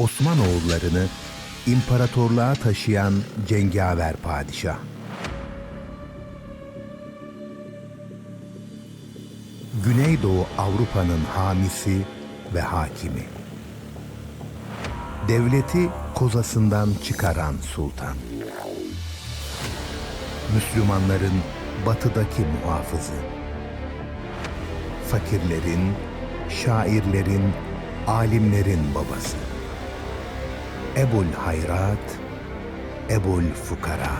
Osmanoğullarını imparatorluğa taşıyan cengaver padişah. Güneydoğu Avrupa'nın hamisi ve hakimi. Devleti kozasından çıkaran sultan. Müslümanların batıdaki muhafızı. Fakirlerin, şairlerin, alimlerin babası. Ebul Hayrat, Ebul Fukara.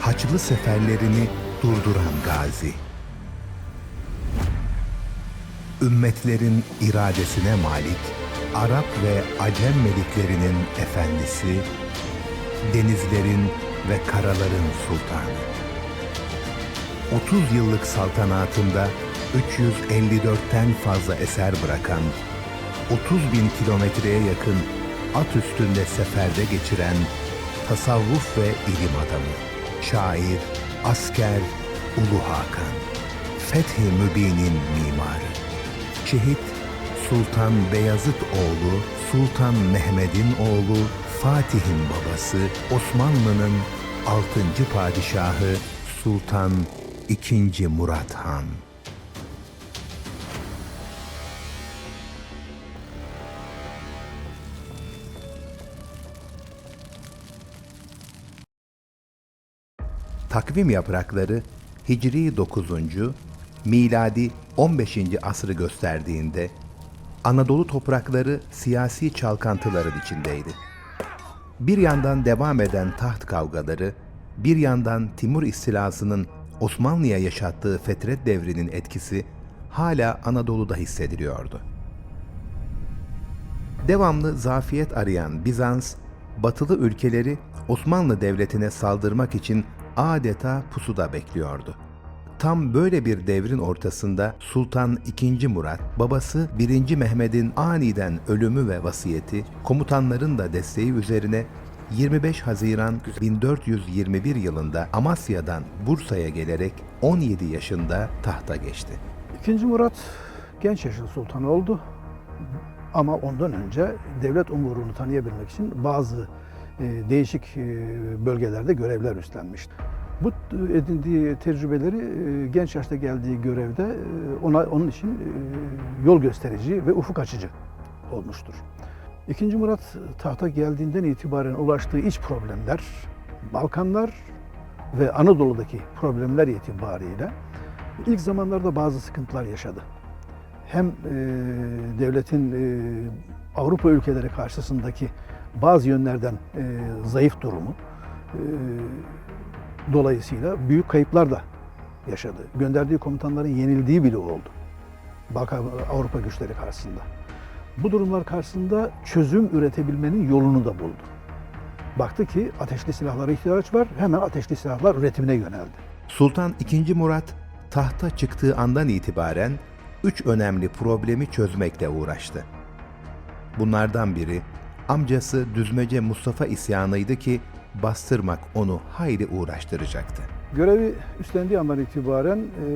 Haçlı seferlerini durduran gazi. Ümmetlerin iradesine malik, Arap ve Acem meliklerinin efendisi, denizlerin ve karaların sultanı. 30 yıllık saltanatında 354'ten fazla eser bırakan, 30 bin kilometreye yakın at üstünde seferde geçiren tasavvuf ve ilim adamı, şair, asker, Ulu Hakan, Fethi Mübin'in mimarı, şehit Sultan Beyazıt oğlu, Sultan Mehmet'in oğlu, Fatih'in babası, Osmanlı'nın 6. padişahı Sultan II. Murat Han. Takvim yaprakları Hicri 9. miladi 15. asrı gösterdiğinde Anadolu toprakları siyasi çalkantıların içindeydi. Bir yandan devam eden taht kavgaları, bir yandan Timur istilasının Osmanlı'ya yaşattığı fetret devrinin etkisi hala Anadolu'da hissediliyordu. Devamlı zafiyet arayan Bizans, batılı ülkeleri Osmanlı Devleti'ne saldırmak için adeta pusuda bekliyordu. Tam böyle bir devrin ortasında Sultan II. Murat, babası 1. Mehmet'in aniden ölümü ve vasiyeti, komutanların da desteği üzerine 25 Haziran 1421 yılında Amasya'dan Bursa'ya gelerek 17 yaşında tahta geçti. İkinci Murat genç yaşlı sultan oldu. Ama ondan önce devlet umurunu tanıyabilmek için bazı değişik e, bölgelerde görevler üstlenmişti. Bu e, edindiği tecrübeleri e, genç yaşta geldiği görevde e, ona onun için e, yol gösterici ve ufuk açıcı olmuştur. İkinci Murat tahta geldiğinden itibaren ulaştığı iç problemler, Balkanlar ve Anadolu'daki problemler itibariyle ilk zamanlarda bazı sıkıntılar yaşadı. Hem e, devletin e, Avrupa ülkeleri karşısındaki bazı yönlerden e, zayıf durumu e, dolayısıyla büyük kayıplar da yaşadı. Gönderdiği komutanların yenildiği bile oldu. Balkan Avrupa güçleri karşısında. Bu durumlar karşısında çözüm üretebilmenin yolunu da buldu. Baktı ki ateşli silahlara ihtiyaç var, hemen ateşli silahlar üretimine yöneldi. Sultan II. Murat tahta çıktığı andan itibaren üç önemli problemi çözmekle uğraştı. Bunlardan biri amcası Düzmece Mustafa isyanıydı ki bastırmak onu hayli uğraştıracaktı. Görevi üstlendiği andan itibaren e,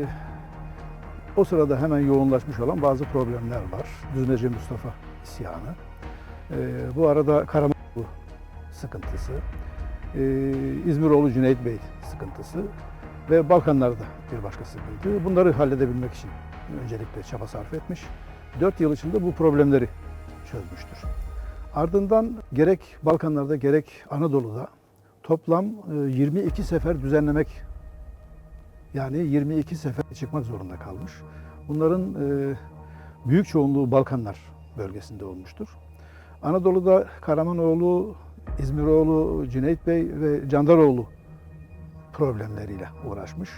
o sırada hemen yoğunlaşmış olan bazı problemler var. Düzmece Mustafa isyanı. E, bu arada Karamanlı sıkıntısı, e, İzmiroğlu Cüneyt Bey sıkıntısı ve Balkanlarda bir başka sıkıntı. Bunları halledebilmek için öncelikle çaba sarf etmiş. 4 yıl içinde bu problemleri çözmüştür. Ardından gerek Balkanlarda gerek Anadolu'da toplam e, 22 sefer düzenlemek yani 22 sefer çıkmak zorunda kalmış. Bunların e, büyük çoğunluğu Balkanlar bölgesinde olmuştur. Anadolu'da Karamanoğlu, İzmiroğlu, Cüneyt Bey ve Candaroğlu problemleriyle uğraşmış.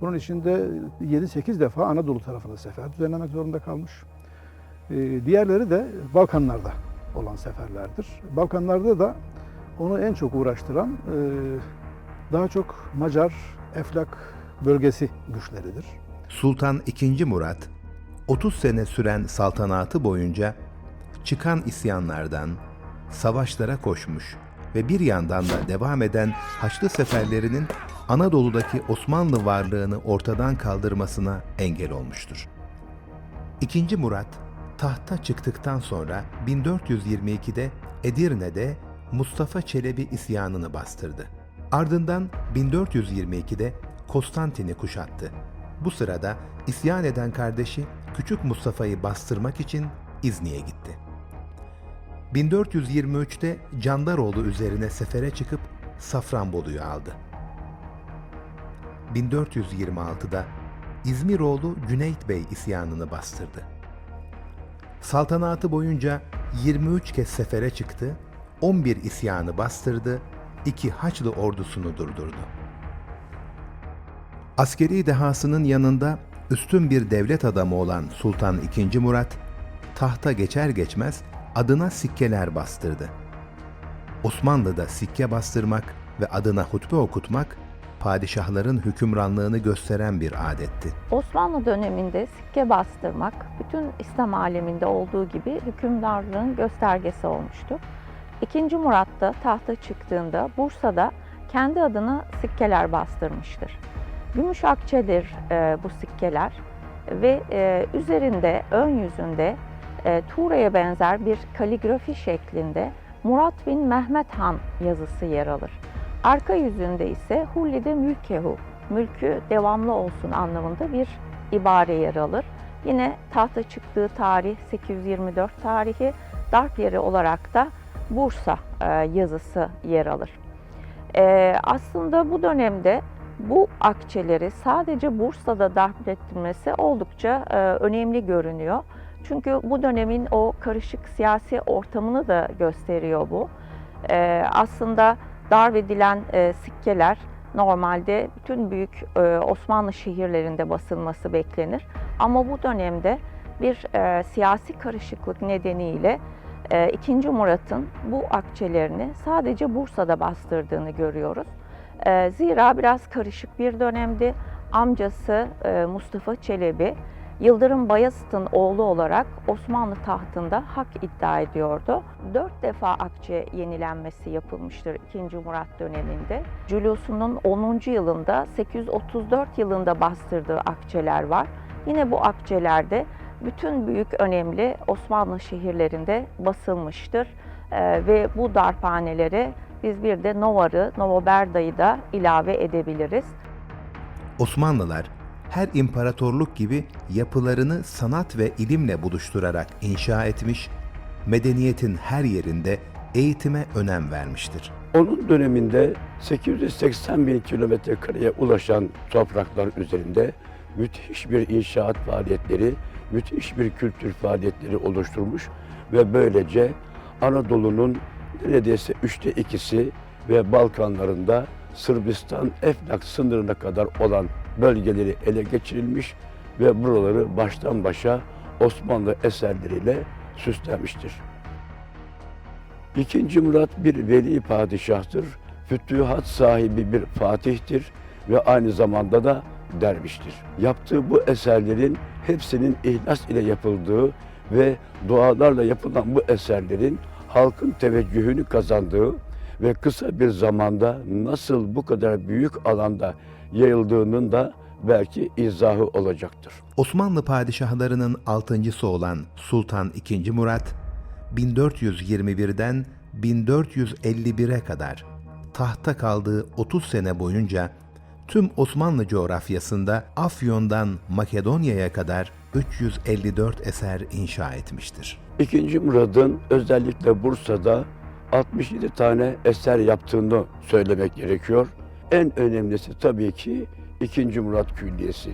Bunun içinde 7-8 defa Anadolu tarafına sefer düzenlemek zorunda kalmış. E, diğerleri de Balkanlarda olan seferlerdir. Balkanlarda da onu en çok uğraştıran e, daha çok Macar, Eflak bölgesi güçleridir. Sultan II. Murat 30 sene süren saltanatı boyunca çıkan isyanlardan, savaşlara koşmuş ve bir yandan da devam eden Haçlı seferlerinin Anadolu'daki Osmanlı varlığını ortadan kaldırmasına engel olmuştur. II. Murat tahta çıktıktan sonra 1422'de Edirne'de Mustafa Çelebi isyanını bastırdı. Ardından 1422'de Konstantin'i kuşattı. Bu sırada isyan eden kardeşi Küçük Mustafa'yı bastırmak için İzni'ye gitti. 1423'te Candaroğlu üzerine sefere çıkıp Safranbolu'yu aldı. 1426'da İzmiroğlu Cüneyt Bey isyanını bastırdı. Saltanatı boyunca 23 kez sefere çıktı, 11 isyanı bastırdı, iki Haçlı ordusunu durdurdu. Askeri dehasının yanında üstün bir devlet adamı olan Sultan II. Murat, tahta geçer geçmez adına sikkeler bastırdı. Osmanlı'da sikke bastırmak ve adına hutbe okutmak, padişahların hükümranlığını gösteren bir adetti. Osmanlı döneminde sikke bastırmak bütün İslam aleminde olduğu gibi hükümdarlığın göstergesi olmuştu. İkinci Murat da tahta çıktığında Bursa'da kendi adına sikkeler bastırmıştır. Gümüş akçedir e, bu sikkeler ve e, üzerinde ön yüzünde e, Tuğra'ya benzer bir kaligrafi şeklinde Murat bin Mehmet Han yazısı yer alır. Arka yüzünde ise Hullide Mülkehu, mülkü devamlı olsun anlamında bir ibare yer alır. Yine tahta çıktığı tarih 824 tarihi, darp yeri olarak da Bursa e, yazısı yer alır. E, aslında bu dönemde bu akçeleri sadece Bursa'da darp ettirmesi oldukça e, önemli görünüyor. Çünkü bu dönemin o karışık siyasi ortamını da gösteriyor bu. E, aslında darp edilen e, sikkeler normalde bütün büyük e, Osmanlı şehirlerinde basılması beklenir. Ama bu dönemde bir e, siyasi karışıklık nedeniyle e, 2. Murat'ın bu akçelerini sadece Bursa'da bastırdığını görüyoruz. E, zira biraz karışık bir dönemdi. Amcası e, Mustafa Çelebi Yıldırım Bayezid'in oğlu olarak Osmanlı tahtında hak iddia ediyordu. Dört defa akçe yenilenmesi yapılmıştır 2. Murat döneminde. Culusunun 10. yılında 834 yılında bastırdığı akçeler var. Yine bu akçelerde bütün büyük önemli Osmanlı şehirlerinde basılmıştır. Ee, ve bu darphanelere biz bir de Novar'ı, Novoberda'yı da ilave edebiliriz. Osmanlılar her imparatorluk gibi yapılarını sanat ve ilimle buluşturarak inşa etmiş, medeniyetin her yerinde eğitime önem vermiştir. Onun döneminde 880 bin kilometre kareye ulaşan topraklar üzerinde müthiş bir inşaat faaliyetleri, müthiş bir kültür faaliyetleri oluşturmuş ve böylece Anadolu'nun neredeyse üçte ikisi ve Balkanlarında Sırbistan, Eflak sınırına kadar olan bölgeleri ele geçirilmiş ve buraları baştan başa Osmanlı eserleriyle süslenmiştir. İkinci Murat bir veli padişahtır, fütühat sahibi bir fatihtir ve aynı zamanda da derviştir. Yaptığı bu eserlerin hepsinin ihlas ile yapıldığı ve dualarla yapılan bu eserlerin halkın teveccühünü kazandığı ve kısa bir zamanda nasıl bu kadar büyük alanda yayıldığının da belki izahı olacaktır. Osmanlı padişahlarının altıncısı olan Sultan II. Murat, 1421'den 1451'e kadar tahta kaldığı 30 sene boyunca tüm Osmanlı coğrafyasında Afyon'dan Makedonya'ya kadar 354 eser inşa etmiştir. İkinci Murad'ın özellikle Bursa'da 67 tane eser yaptığını söylemek gerekiyor. En önemlisi tabii ki 2. Murat Külliyesi.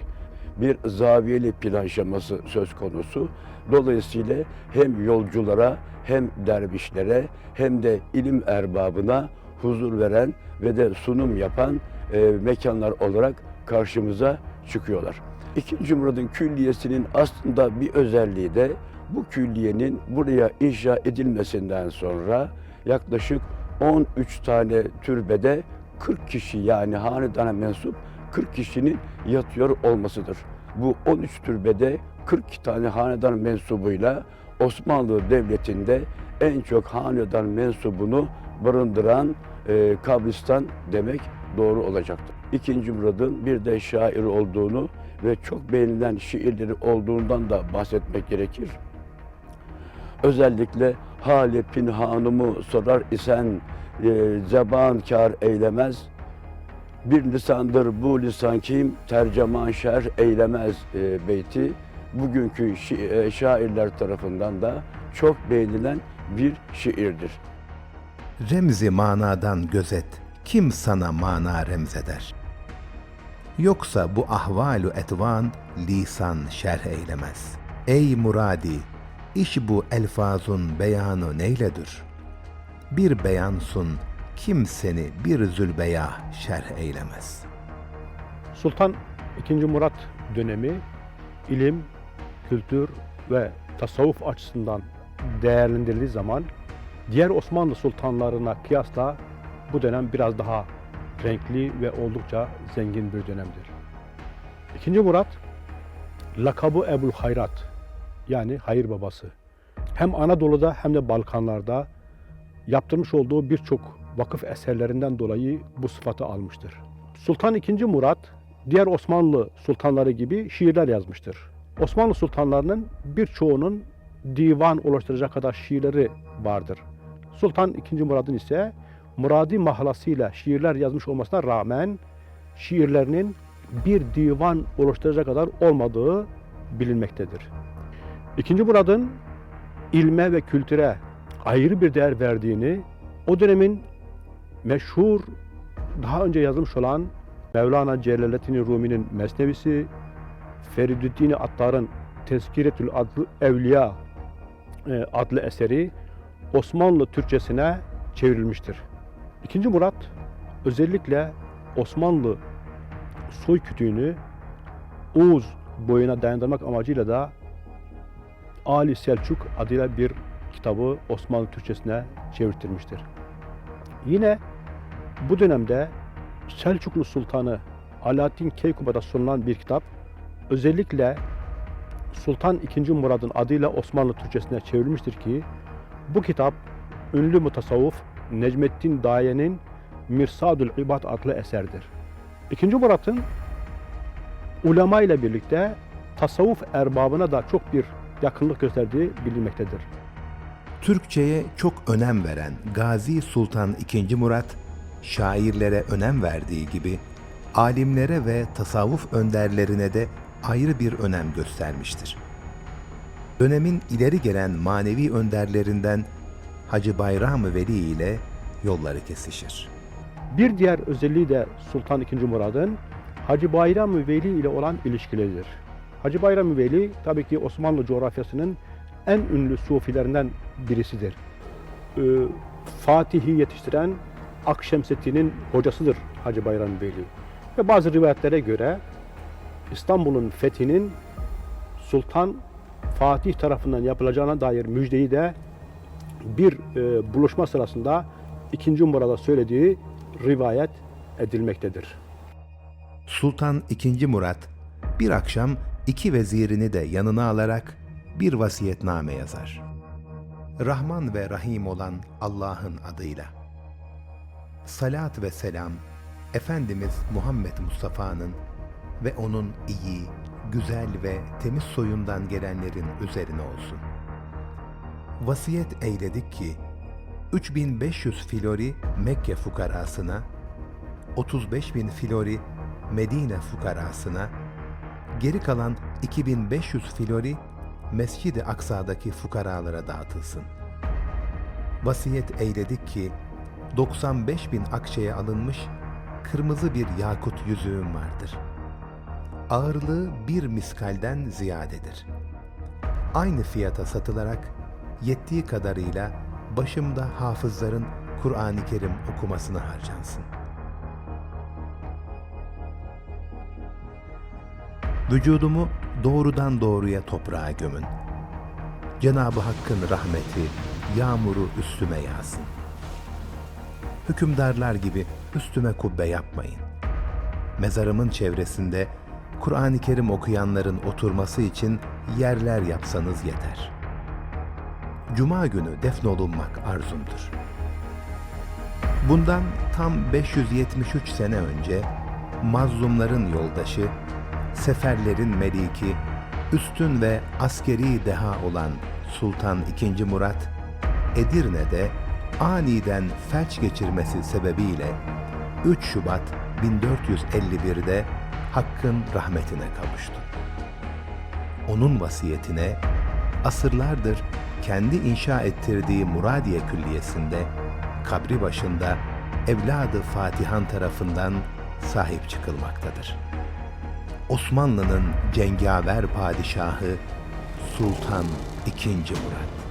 Bir zaviyeli plan şeması söz konusu. Dolayısıyla hem yolculara hem dervişlere hem de ilim erbabına huzur veren ve de sunum yapan e, mekanlar olarak karşımıza çıkıyorlar. İkinci Murad'ın külliyesinin aslında bir özelliği de bu külliyenin buraya inşa edilmesinden sonra yaklaşık 13 tane türbede 40 kişi yani hanedana mensup 40 kişinin yatıyor olmasıdır. Bu 13 türbede 40 tane hanedan mensubuyla Osmanlı Devleti'nde en çok hanedan mensubunu barındıran e, kabristan demek doğru olacaktır. İkinci Murad'ın bir de şair olduğunu ve çok beğenilen şiirleri olduğundan da bahsetmek gerekir. Özellikle hali pinhanımı sorar isen e, zeban kar eylemez. Bir lisandır bu lisan kim tercüman şer eylemez e, beyti bugünkü şi- e, şairler tarafından da çok beğenilen bir şiirdir. Remzi manadan gözet, kim sana mana remzeder? Yoksa bu ahvalu etvan lisan şerh eylemez. Ey muradi, iş bu elfazun beyanı neyledir? Bir beyansun, kim seni bir zülbeya şerh eylemez. Sultan II. Murat dönemi ilim, kültür ve tasavvuf açısından değerlendirildiği zaman diğer Osmanlı sultanlarına kıyasla bu dönem biraz daha renkli ve oldukça zengin bir dönemdir. II. Murat lakabı Ebul Hayrat yani hayır babası. Hem Anadolu'da hem de Balkanlarda yaptırmış olduğu birçok vakıf eserlerinden dolayı bu sıfatı almıştır. Sultan II. Murat diğer Osmanlı sultanları gibi şiirler yazmıştır. Osmanlı sultanlarının birçoğunun divan oluşturacak kadar şiirleri vardır. Sultan II. Murad'ın ise Muradi mahlasıyla şiirler yazmış olmasına rağmen şiirlerinin bir divan oluşturacak kadar olmadığı bilinmektedir. İkinci Murad'ın ilme ve kültüre ayrı bir değer verdiğini, o dönemin meşhur daha önce yazılmış olan Mevlana Celaleddin Rumi'nin Mesnevisi, Feridüddin Attar'ın Tezkiretül Adlı Evliya e, adlı eseri Osmanlı Türkçesine çevrilmiştir. İkinci Murat özellikle Osmanlı soy kütüğünü Oğuz boyuna dayandırmak amacıyla da Ali Selçuk adıyla bir kitabı Osmanlı Türkçesine çevirtirmiştir. Yine bu dönemde Selçuklu Sultanı Alaaddin Keykuba'da sunulan bir kitap özellikle Sultan II. Murad'ın adıyla Osmanlı Türkçesine çevrilmiştir ki bu kitap ünlü mutasavvuf Necmettin Daye'nin Mirsadül İbad adlı eserdir. II. Murad'ın ulema ile birlikte tasavvuf erbabına da çok bir yakınlık gösterdiği bilinmektedir. Türkçeye çok önem veren Gazi Sultan II. Murat, şairlere önem verdiği gibi alimlere ve tasavvuf önderlerine de ayrı bir önem göstermiştir. Dönemin ileri gelen manevi önderlerinden Hacı Bayram-ı Veli ile yolları kesişir. Bir diğer özelliği de Sultan II. Murad'ın Hacı Bayram-ı Veli ile olan ilişkileridir. Hacı Bayram-ı Veli tabii ki Osmanlı coğrafyasının en ünlü sufilerinden birisidir. Ee, Fatih'i yetiştiren Akşemseddin'in hocasıdır Hacı Bayram-ı Veli. Ve bazı rivayetlere göre İstanbul'un fethinin Sultan Fatih tarafından yapılacağına dair müjdeyi de bir e, buluşma sırasında 2. Murad'a söylediği rivayet edilmektedir. Sultan II. Murat bir akşam iki vezirini de yanına alarak bir vasiyetname yazar. Rahman ve Rahim olan Allah'ın adıyla. Salat ve selam Efendimiz Muhammed Mustafa'nın ve onun iyi, güzel ve temiz soyundan gelenlerin üzerine olsun. Vasiyet eyledik ki 3500 filori Mekke fukarasına 35 bin filori Medine fukarasına, geri kalan 2500 filori Mescid-i Aksa'daki fukaralara dağıtılsın. Vasiyet eyledik ki 95 bin akçeye alınmış kırmızı bir yakut yüzüğüm vardır. Ağırlığı bir miskalden ziyadedir. Aynı fiyata satılarak yettiği kadarıyla başımda hafızların Kur'an-ı Kerim okumasına harcansın. Vücudumu doğrudan doğruya toprağa gömün. Cenab-ı Hakk'ın rahmeti, yağmuru üstüme yağsın. Hükümdarlar gibi üstüme kubbe yapmayın. Mezarımın çevresinde Kur'an-ı Kerim okuyanların oturması için yerler yapsanız yeter. Cuma günü defnolunmak arzumdur. Bundan tam 573 sene önce mazlumların yoldaşı, seferlerin meliki, üstün ve askeri deha olan Sultan II. Murat, Edirne'de aniden felç geçirmesi sebebiyle 3 Şubat 1451'de Hakk'ın rahmetine kavuştu. Onun vasiyetine asırlardır kendi inşa ettirdiği Muradiye Külliyesi'nde kabri başında evladı Fatihan tarafından sahip çıkılmaktadır. Osmanlı'nın cengaver padişahı Sultan II. Murat.